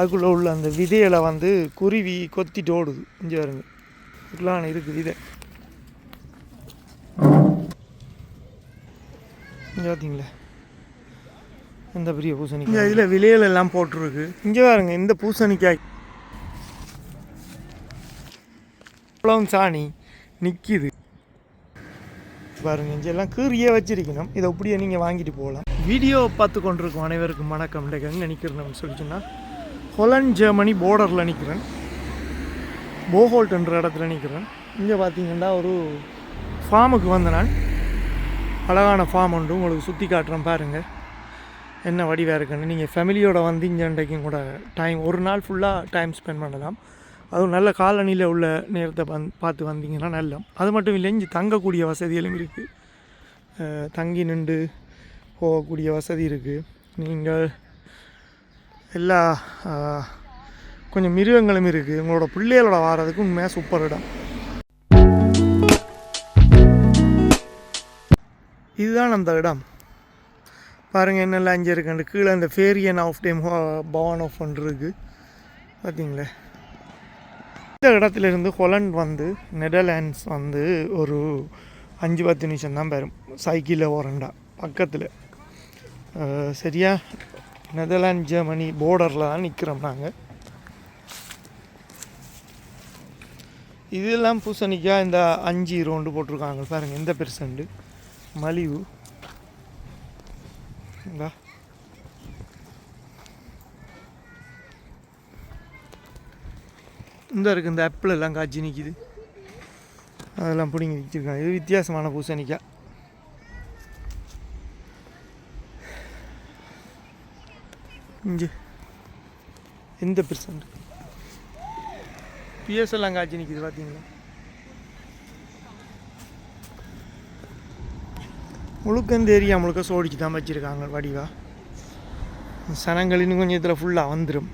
அதுக்குள்ளே உள்ள அந்த விதைகளை வந்து குருவி கொத்திட்டு ஓடுது இங்கே வருங்க இதுக்கெல்லாம் இருக்குது விதை. இங்கே பார்த்தீங்களா இந்த பெரிய பூசணிக்காய்? இதில் விலைகள் எல்லாம் போட்டிருக்கு. இங்கே பாருங்க இந்த பூசணிக்காய். இவ்வளவும் சாணி நிற்கிது பாருங்க இங்கே எல்லாம் கீறியே வச்சிருக்கணும். இதை அப்படியே நீங்கள் வாங்கிட்டு போகலாம். வீடியோ பார்த்து கொண்டிருக்கும் அனைவருக்கும் வணக்கம். இன்றைக்கு எங்கே நிற்கிறேன்னு சொல்லிச்சுன்னா ஹொலண்ட் ஜெர்மனி போர்டரில் நிற்கிறேன் போஹோல்ட்ன்ற இடத்துல நிற்கிறேன் இங்கே பார்த்தீங்கன்னா ஒரு ஃபார்முக்கு வந்த நான். அழகான ஃபார்ம் உண்டு. உங்களுக்கு சுற்றி காட்டுறேன் பாருங்கள் என்ன வடிவாக இருக்குன்னு. நீங்கள் ஃபேமிலியோட வந்து இங்கே இன்றைக்கும் கூட டைம் ஒரு நாள் ஃபுல்லாக டைம் ஸ்பெண்ட் பண்ணலாம். அதுவும் நல்ல காலனியில் உள்ள நேரத்தை வந் பார்த்து வந்தீங்கன்னா நல்ல அது மட்டும் இல்லை இங்கே தங்கக்கூடிய வசதிகளும் இருக்குது தங்கி நின்று போகக்கூடிய வசதி இருக்குது நீங்கள் எல்லா கொஞ்சம் மிருகங்களும் இருக்குது உங்களோட பிள்ளைகளோட வாரதுக்கு உண்மையாக சூப்பர் இடம். இதுதான் அந்த இடம். பாருங்கள் என்னெல்லாம் அஞ்சு இருக்குண்டு கீழே அந்த ஃபேரியன் ஆஃப் டேம் பவான் ஆஃப் ஒன்று இருக்குது பார்த்தீங்களே இந்த இடத்துல இருந்து ஹொலண்ட் வந்து நெதர்லாண்ட்ஸ் வந்து ஒரு அஞ்சு பத்து நிமிஷம் தான் பெறும் சைக்கிளில் ஓரண்டா பக்கத்தில். சரியா? நெதர்லாண்ட் ஜெர்மனி போர்டரில் தான் நிற்கிறோம் நாங்கள் இதெல்லாம் பூசணிக்காய் இந்த அஞ்சு ரோண்டு போட்டிருக்காங்க பாருங்கள் எந்த பெர்சன்ட் மலிவு. இந்தா. இந்த இருக்குது இந்த ஆப்பிள் எல்லாம் காய்ச்சி நிற்கிது அதெல்லாம் பிடிங்கி வச்சுருக்காங்க இது வித்தியாசமான பூசணிக்காய் இங்கே. எந்த பெர்சன்ட் பிஎஸ்எல் அங்கே ஆச்சு நிற்கிது பார்த்தீங்களா முழுக்க இந்த ஏரியா முழுக்க சோடிச்சு தான் வச்சுருக்காங்க வடிவா. சனங்கள் இன்னும் கொஞ்சம் இதில் ஃபுல்லாக வந்துடும்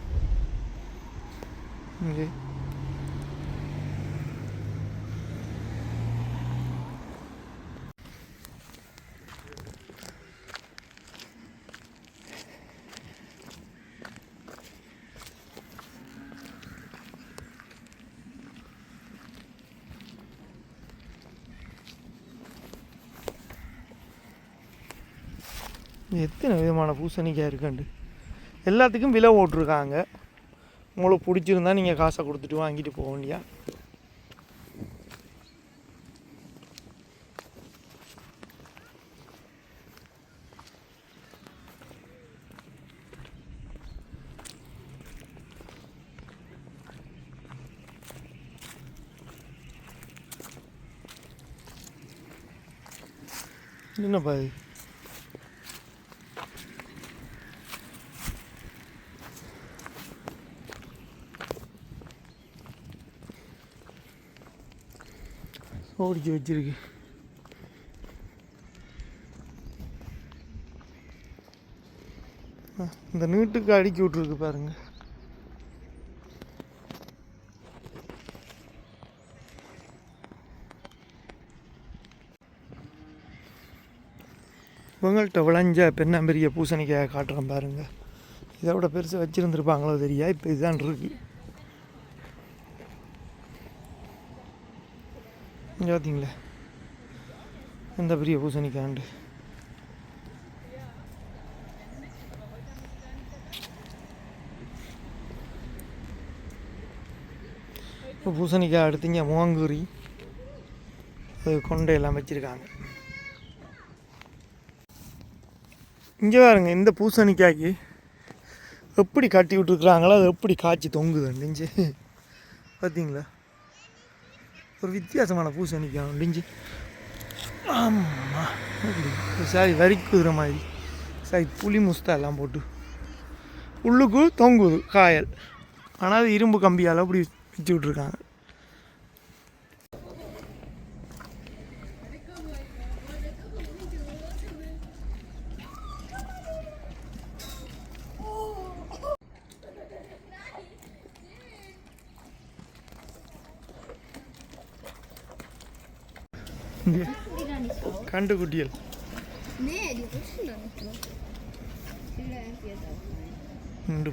இங்கே. எத்தனை விதமான பூசணிக்காய் இருக்குண்டு? எல்லாத்துக்கும் விலை போட்டிருக்காங்க. உங்களுக்கு பிடிச்சிருந்தா நீங்கள் காசை கொடுத்துட்டு வாங்கிட்டு போக வேண்டியா என்னப்பா இது? ஓடிச்சு வச்சிருக்கு. ஆ, இந்த நீட்டுக்கு அடுக்கி விட்ருக்கு பாருங்க. இவங்கள்ட்ட விளைஞ்ச பெண்ணாம்பெரிய பூசணிக்காய் காட்டுறேன் பாருங்க. இதை விட பெருசு வச்சுருந்துருப்பாங்களோ தெரியா? இப்போ இதுதான் இருக்குது இங்கே பார்த்தீங்களா இந்த பெரிய பூசணிக்காண்டு. இப்போ பூசணிக்காய் அடுத்துங்க இங்கே அது கொண்டை எல்லாம் வச்சுருக்காங்க. இங்கே பாருங்க இந்த பூசணிக்காய்க்கு எப்படி கட்டி விட்டுருக்குறாங்களோ அது எப்படி காய்ச்சி தொங்குது நெஞ்சு. பார்த்தீங்களா ஒரு வித்தியாசமான பூசை நிற்கணும் அப்படிஞ்சு ஆமாம் சாரி வரிக்குதுற மாதிரி. சாரி புளி முஸ்தா எல்லாம் போட்டு. உள்ளுக்கு தொங்குது காயல். ஆனால் அது இரும்பு கம்பியால் அப்படி வச்சு விட்ருக்காங்க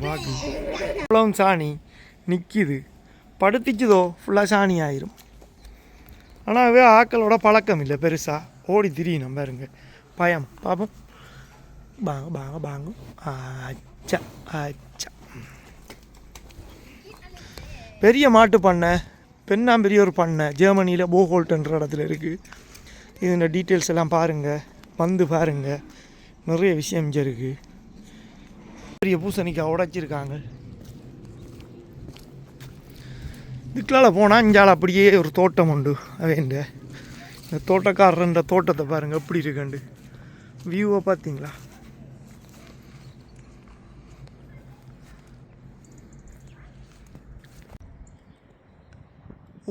பார்க்கு இவ்வளவும் சாணி நிற்கிது படுத்திச்சுதோ ஃபுல்லாக சாணி ஆயிரும். ஆனால் அவே ஆக்களோட பழக்கம் இல்லை பெருசாக ஓடி திரியணும் பாருங்க. பயம். பாப்போம். பாங்க பாங்க பாங்க. அச்சா அச்சா. பெரிய மாட்டு பண்ணை பெண்ணாம்பெரிய ஒரு பண்ணை ஜெர்மனியில் போஹோல்ட்ன்ற இடத்துல இருக்குது இதோட டீட்டெயில்ஸ் எல்லாம் பாருங்கள் வந்து பாருங்கள் நிறைய விஷயம் இங்கே இருக்குது பெரிய பூசணிக்காய் உடைச்சிருக்காங்க. இதுக்களால் போனால் இங்கால அப்படியே ஒரு தோட்டம் உண்டு. அவேண்ட இந்த தோட்டக்காரன்ற தோட்டத்தை பாருங்கள் எப்படி இருக்குண்டு வியூவை பார்த்தீங்களா?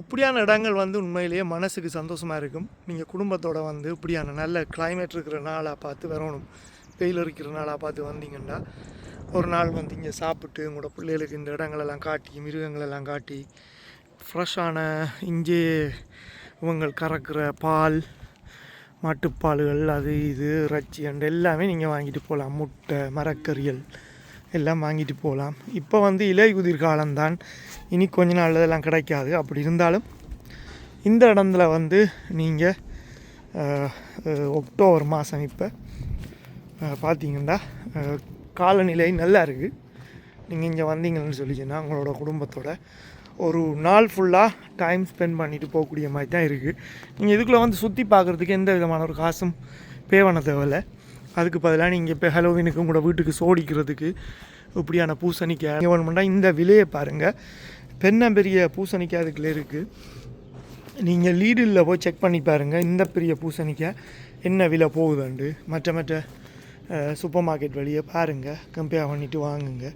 இப்படியான இடங்கள் வந்து உண்மையிலேயே மனசுக்கு சந்தோஷமாக இருக்கும். நீங்கள் குடும்பத்தோடு வந்து இப்படியான நல்ல கிளைமேட் இருக்கிற நாளாக பார்த்து வரணும். வெயில் இருக்கிற நாளாக பார்த்து வந்தீங்கன்னா ஒரு நாள் வந்து இங்கே சாப்பிட்டு உங்களோட பிள்ளைகளுக்கு இந்த இடங்களெல்லாம் காட்டி மிருகங்களெல்லாம் காட்டி ஃப்ரெஷ்ஷான இங்கே இவங்க கறக்கிற பால் மாட்டுப்பால்கள் அது இது இறைச்சி அண்ட் எல்லாமே நீங்கள் வாங்கிட்டு போகலாம். முட்டை மரக்கறிகள் எல்லாம் வாங்கிட்டு போகலாம். இப்போ வந்து இலை உதிர் காலம்தான். இனி கொஞ்ச நாள் இதெல்லாம் கிடைக்காது. அப்படி இருந்தாலும் இந்த இடத்துல வந்து நீங்கள் அக்டோபர் மாதம் இப்போ பார்த்தீங்கன்னா காலநிலை நல்லா இருக்குது நீங்கள் இங்கே வந்தீங்கன்னு சொல்லிச்சுன்னா உங்களோட குடும்பத்தோட ஒரு நாள் ஃபுல்லாக டைம் ஸ்பெண்ட் பண்ணிட்டு போகக்கூடிய மாதிரி தான் இருக்குது நீங்கள் இதுக்குள்ளே வந்து சுற்றி பார்க்குறதுக்கு எந்த விதமான ஒரு காசும் பே பண்ண தேவையில்ல. அதுக்கு பதிலாக நீங்கள் இப்போ ஹலோவினுக்கு உங்களோட வீட்டுக்கு சோடிக்கிறதுக்கு இப்படியான பூசணிக்காய் நீங்கள் வேணுமெண்டா இந்த விலையை பாருங்கள் பெரிய பூசணிக்காய் அதுக்குள்ளே இருக்குது நீங்கள் லீடில் போய் செக் பண்ணி பாருங்கள் இந்த பெரிய பூசணிக்காய் என்ன விலை போகுதுண்டு? மற்ற மற்ற சூப்பர் மார்க்கெட் வழியை பாருங்கள் கம்பேர் பண்ணிவிட்டு வாங்குங்க.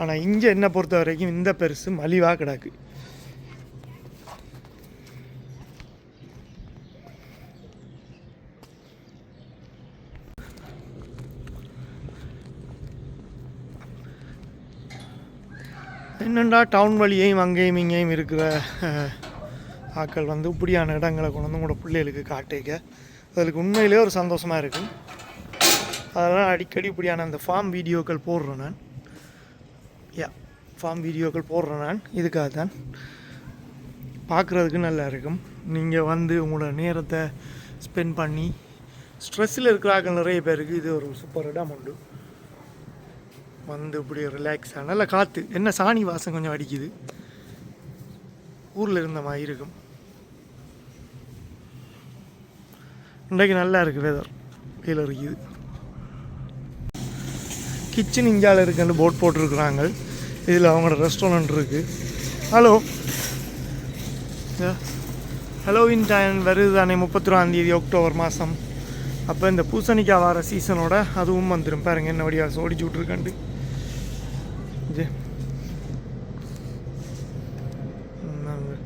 ஆனால் இங்கே என்ன பொறுத்த வரைக்கும் இந்த பெருசு மலிவாக கிடக்கு. என்னண்டா டவுன் வழியையும் அங்கேயும் இங்கேயும் இருக்கிற ஆக்கள் ஆட்கள் வந்து இப்படியான இடங்களை கொண்டு வந்து உங்களோட பிள்ளைகளுக்கு காட்டிக்க அதுக்கு உண்மையிலே ஒரு சந்தோஷமாக இருக்கும் அதெல்லாம் அடிக்கடி இப்படியான அந்த ஃபார்ம் வீடியோக்கள் போடுறேன் நான். யா ஃபார்ம் வீடியோக்கள் போடுறேன் நான். இதுக்காக தான். பார்க்குறதுக்கு நல்லா இருக்கும். நீங்கள் வந்து உங்களோட நேரத்தை ஸ்பெண்ட் பண்ணி ஸ்ட்ரெஸ்ஸில் இருக்கிறாங்க நிறைய பேருக்கு இது ஒரு சூப்பர் இடம் உண்டு வந்து இப்படி ரிலாக்ஸாக நல்ல காற்று என்ன சாணி வாசம் கொஞ்சம் அடிக்குது. ஊரில் இருந்த மாதிரி இருக்கும். இன்றைக்கு நல்லா இருக்குது வெதர் வெயில் இருக்குது கிச்சன் இந்தியாவில் இருக்குன்னு போட் போட்டிருக்குறாங்க. இதில் அவங்களோட ரெஸ்டாரண்ட் இருக்குது ஹலோ ஹலோவின் டைம் வருது தானே முப்பத்தி அக்டோபர் மாதம் அப்போ இந்த பூசணிக்காய் வர சீசனோட அதுவும் வந்துடும் பாருங்க என்ன வழியாக சோடிச்சு விட்ருக்கண்டு நாங்கள்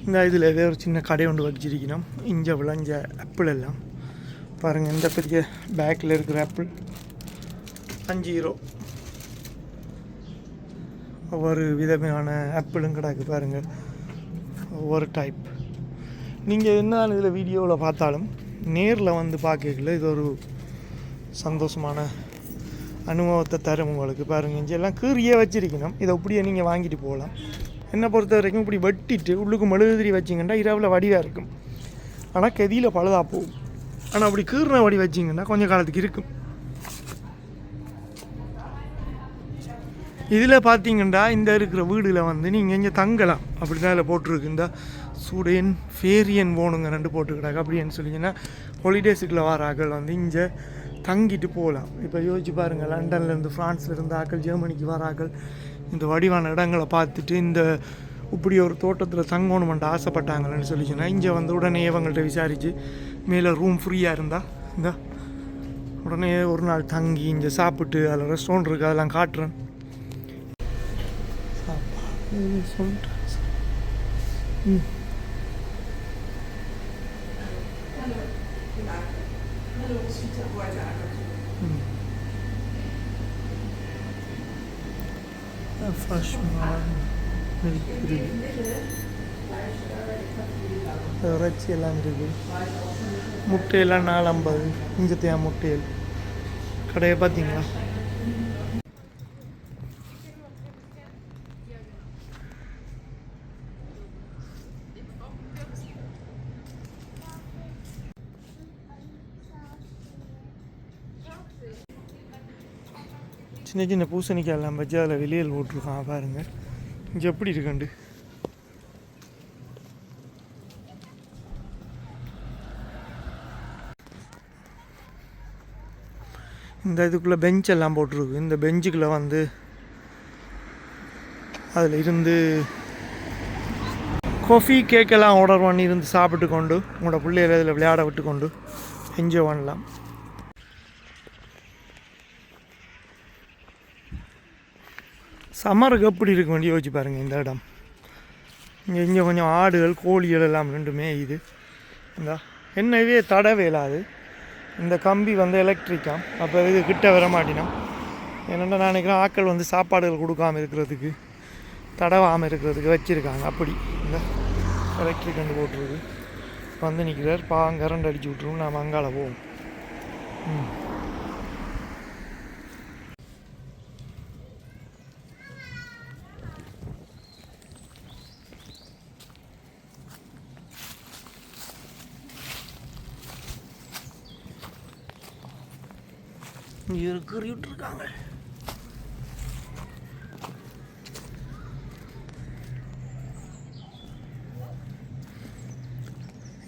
இந்த இதில் ஏதோ ஒரு சின்ன கடை ஒன்று வச்சிருக்கணும் இங்கே விளைஞ்ச ஆப்பிள் எல்லாம் பாருங்கள் இந்த பெரிய பேக்கில் இருக்கிற ஆப்பிள் அஞ்சு ஹீரோ ஒவ்வொரு விதமான ஆப்பிளும் கிடக்கு பாருங்கள் ஒவ்வொரு டைப் நீங்கள் என்ன இதில் வீடியோவில் பார்த்தாலும் நேரில் வந்து பார்க்கல இது ஒரு சந்தோஷமான அனுபவத்தை தரும் உங்களுக்கு பாருங்கள் இஞ்சி எல்லாம் கீரியே வச்சுருக்கணும். இதை அப்படியே நீங்கள் வாங்கிட்டு போகலாம். என்னை பொறுத்த வரைக்கும் இப்படி வெட்டிட்டு உள்ளுக்கு மெழுகுதிரி வச்சிங்கன்னா இரவில் வடிவாக இருக்கும். ஆனால் கெதியில் பழுதா போகும். ஆனால் அப்படி கீறின வடி வச்சிங்கன்னா கொஞ்சம் காலத்துக்கு இருக்கும். இதில் பார்த்தீங்கன்னா இந்த இருக்கிற வீடில் வந்து நீங்கள் இங்கே தங்கலாம். அப்படி தான் இதில் போட்டிருக்கு. இந்த சூடேன் ஃபேரியன் போகணுங்க ரெண்டு போட்டுக்கிட்டாங்க அப்படின்னு சொல்லிங்கன்னா ஹாலிடேஸுக்குள்ள வர ஆக்கள் வந்து இங்கே தங்கிட்டு போகலாம். இப்போ யோசிச்சு பாருங்கள் லண்டன்லேருந்து ஃப்ரான்ஸ்லேருந்து ஆக்கள் ஜெர்மனிக்கு வர ஆக்கள் இந்த வடிவான இடங்களை பார்த்துட்டு இந்த இப்படி ஒரு தோட்டத்தில் தங்கணுமென்ட்டு ஆசைப்பட்டாங்கன்னு சொல்லிச்சுன்னா இங்கே வந்து உடனே இவங்கள்ட்ட விசாரித்து மேலே ரூம் ஃப்ரீயாக இருந்தால் இந்த உடனே ஒரு நாள் தங்கி இங்கே சாப்பிட்டு அதில் ரெஸ்டாரண்ட் இருக்குது அதெல்லாம் காட்டுறேன். ம் Flash இருக்குது இறைச்சி எல்லாம் இருக்குது முட்டையெல்லாம். நாலு ஐம்பது இஞ்சத்தையா முட்டையல் கடையை பார்த்தீங்களா? சின்ன சின்ன பூசணிக்காய் எல்லாம் வச்சு அதில் வெளியில் போட்டிருக்கான் பாருங்க. இங்கே எப்படி இருக்குண்டு? இந்த இதுக்குள்ளே பெஞ்ச் எல்லாம் போட்டிருக்கு. இந்த பெஞ்சுக்குள்ளே வந்து அதில் இருந்து காஃபி கேக்கெல்லாம் ஆர்டர் பண்ணி இருந்து சாப்பிட்டு கொண்டு உங்களோட பிள்ளைகளை இதில் விளையாட விட்டு கொண்டு என்ஜாய் பண்ணலாம். சம்மருக்கு எப்படி இருக்க வேண்டிய யோசிச்சு பாருங்கள் இந்த இடம். இங்கே இங்கே கொஞ்சம் ஆடுகள் கோழிகள் எல்லாம் ரெண்டுமே இது. இந்த என்னவே தடவே இந்த கம்பி வந்து எலக்ட்ரிக்காம் அப்போ இது கிட்ட வர மாட்டினோம். என்னென்ன நான் நினைக்கிறேன் ஆட்கள் வந்து சாப்பாடுகள் கொடுக்காம இருக்கிறதுக்கு தடவாமல் இருக்கிறதுக்கு வச்சுருக்காங்க. அப்படி. இந்த எலக்ட்ரிக் கண்டு போட்டுருக்கு. வந்து நிற்கிறார் பாங்க கரண்ட் அடிச்சு விட்ருவோம் நாம் அங்கால போவோம். ம். இருக்கிறிட்டு இருக்காங்க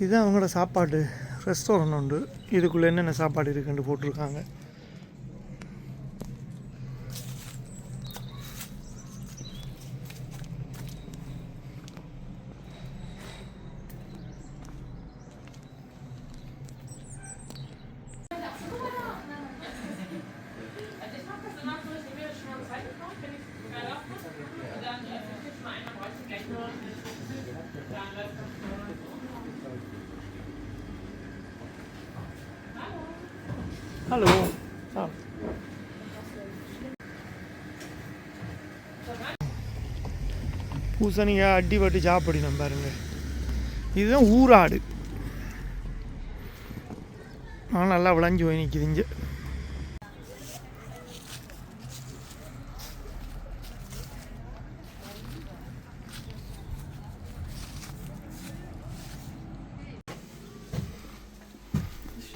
இதுதான் அவங்களோட சாப்பாடு. ரெஸ்டாரண்ட் உண்டு இதுக்குள்ளே என்னென்ன சாப்பாடு இருக்குன்னு போட்டிருக்காங்க. ஹலோ ஆ பூசணிக்காய் அடிபட்டு சாப்பிடணும் பாருங்க. இதுதான் ஊராடு. ஆனால் நல்லா விளைஞ்சு போய் நிற்கிது இங்கே.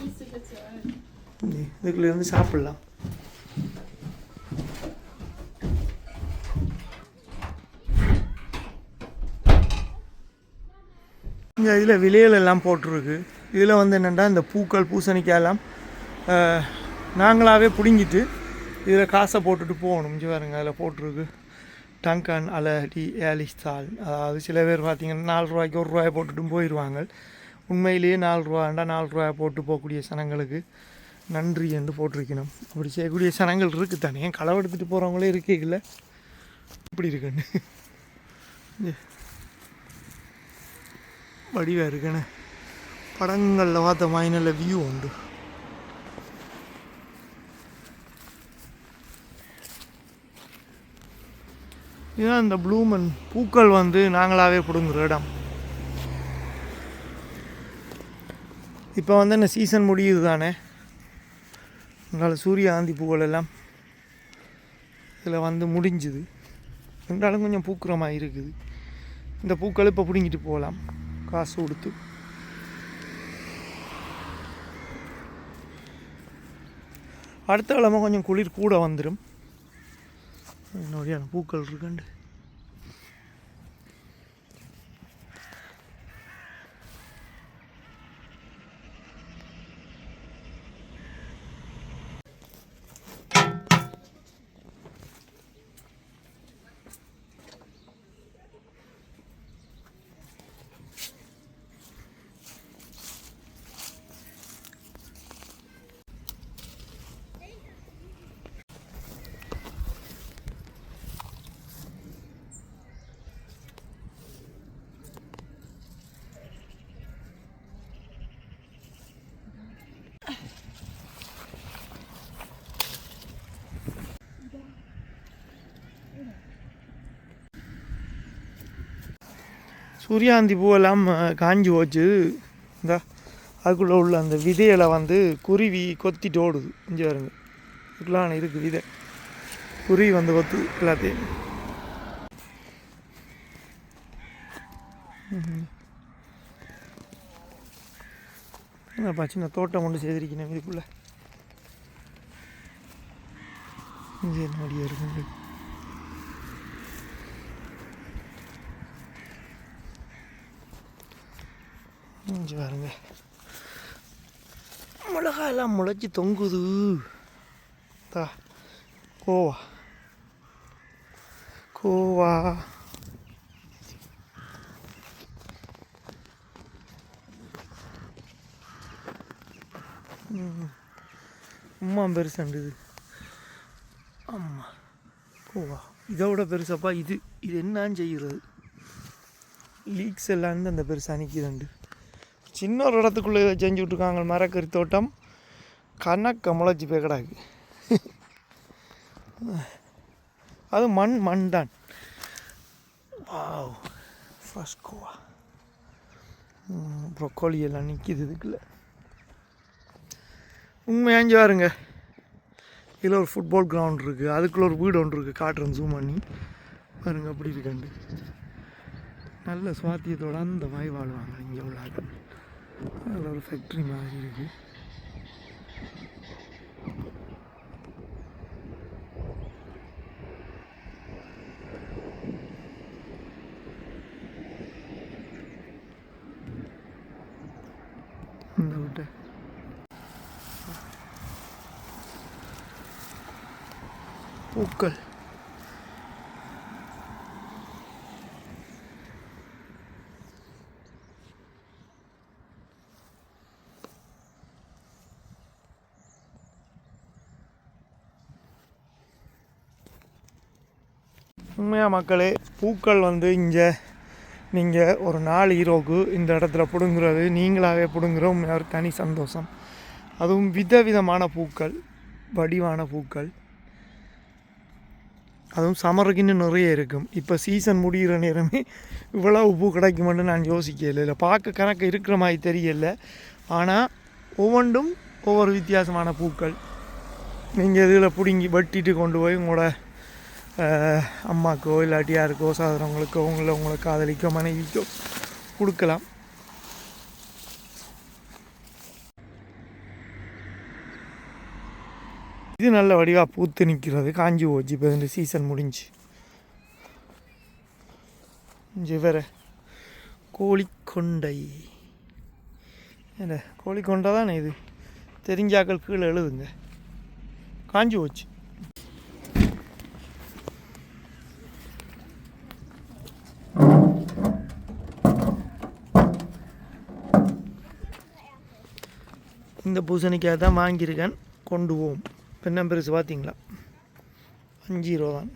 இதுக்குள்ள இருந்து சாப்பிடலாம். இங்கே இதில் விலையிலெல்லாம் எல்லாம் போட்டிருக்கு. இதில் வந்து என்னென்னா இந்த பூக்கள் பூசணிக்காயெல்லாம் நாங்களாகவே பிடுங்கிட்டு இதில் காசை போட்டுட்டு போகணும். இங்கே பாருங்க அதில் போட்டிருக்கு. டங்கன் அலடி ஏலிஸ்தால் அதாவது சில பேர் பார்த்தீங்கன்னா நாலு ரூபாய்க்கு ஒரு ரூபாய் போட்டுட்டும் போயிடுவாங்க உண்மையிலேயே நாலு ரூபாண்டா நாலு ரூபாய் போட்டு போகக்கூடிய சனங்களுக்கு. நன்றி என்று போட்டிருக்கணும். அப்படி செய்யக்கூடிய சனங்கள் இருக்குது தானே ஏன் களவு எடுத்துகிட்டு போகிறவங்களே இருக்கீங்கள இப்படி இருக்குன்னு வடிவாக இருக்குன்னு படங்களில் பார்த்த மைனில் வியூ உண்டு. இதுதான் இந்த ப்ளூமன். பூக்கள் வந்து நாங்களாகவே பிடுங்குற இடம். இப்போ வந்து என்ன சீசன் முடியுது தானே அதனால் சூரிய ஆந்தி பூக்கள் எல்லாம் இதில் வந்து முடிஞ்சுது. ரெண்டாலும் கொஞ்சம் பூக்குறமாக மாதிரி இருக்குது. இந்த பூக்கள் இப்போ பிடுங்கிட்டு போகலாம். காசு கொடுத்து. அடுத்த கிழமை கொஞ்சம் குளிர் கூட வந்துடும் என்னுடைய பூக்கள் இருக்குண்டு சூரியாந்தி பூவெல்லாம் காஞ்சி போச்சு. இந்த அதுக்குள்ளே உள்ள அந்த விதையில் வந்து குருவி கொத்திட்டு ஓடுது இங்கே வருங்க இதுக்குலாம் இருக்குது விதை. குருவி வந்து கொத்து எல்லாத்தையும். என்னப்பா சின்ன தோட்டம் கொண்டு செய்திருக்கணும் இதுக்குள்ளே. இங்கே என்ன வழியாக இருக்குது இங்கே பாருங்க. மிளகா எல்லாம் முளைச்சி தொங்குது. தா கோவா. கோவா. ம். அம்மா பெருசாண்டுது அம்மா கோவா. இதை விட பெருசாப்பா இது. இது என்னன்னு செய்கிறது. லீக்ஸ் எல்லாம் அந்த பெருசாக நிற்கிதுண்டு. சின்ன ஒரு இடத்துக்குள்ளே இதை செஞ்சு விட்ருக்காங்க மரக்கறி தோட்டம். கணக்க முளைச்சி போய் கிடாக்கு. அது மண் மண் தான். Wow first Goa. ப்ரொக்கோலி எல்லாம் நிற்கிது இதுக்குள்ள. உண்மையாஞ்சு பாருங்க. இதில் ஒரு ஃபுட்பால் கிரவுண்ட் இருக்குது அதுக்குள்ளே ஒரு வீடு ஒன்று இருக்குது காட்டுறேன் ஜூம் பண்ணி. பாருங்க அப்படி இருக்கண்டு நல்ல சுவாத்தியத்தோட அந்த வாய் வாழ்வாங்க இங்கே உள்ள அதில் ஒரு ஃபேக்ட்ரி மாதிரி இருக்குது இந்த விட்டு பூக்கள் உண்மையாக மக்களே பூக்கள் வந்து இங்கே நீங்கள் ஒரு நாலு ஹீரோக்கு இந்த இடத்துல பிடுங்குறது நீங்களாகவே பிடுங்குறோம் ஒரு தனி சந்தோஷம். அதுவும் விதவிதமான பூக்கள் வடிவான பூக்கள். அதுவும் சம்மருக்கு இன்னும் நிறைய இருக்கும். இப்போ சீசன் முடிகிற நேரமே இவ்வளவு பூ கிடைக்குமென்னு நான் யோசிக்கல. இல்லை பார்க்க கணக்கு இருக்கிற மாதிரி தெரியல. ஆனால் ஒவ்வொன்றும் ஒவ்வொரு வித்தியாசமான பூக்கள். நீங்கள் இதில் பிடுங்கி வெட்டிட்டு கொண்டு போய் உங்களோட அம்மாக்கோ இல்லாட்டி யாருக்கோ சகோதரங்களுக்கோ உங்களை உங்களை காதலிக்கோ மனைவிக்கோ கொடுக்கலாம். இது நல்ல வடிவாக பூத்து நிற்கிறது காஞ்சி போச்சு. இப்போ இந்த சீசன் முடிஞ்சு. இங்கே வேற கோழிக்கொண்டை. என்ன கோழிக்கொண்டை தானே இது? தெரிஞ்சாக்கள் கீழே எழுதுங்க. காஞ்சி போச்சு. இந்த பூசணிக்காய் தான் வாங்கியிருக்கேன். கொண்டு போவோம். என்ன பெருசு பார்த்தீங்களா? அஞ்சு ரூபா தான்.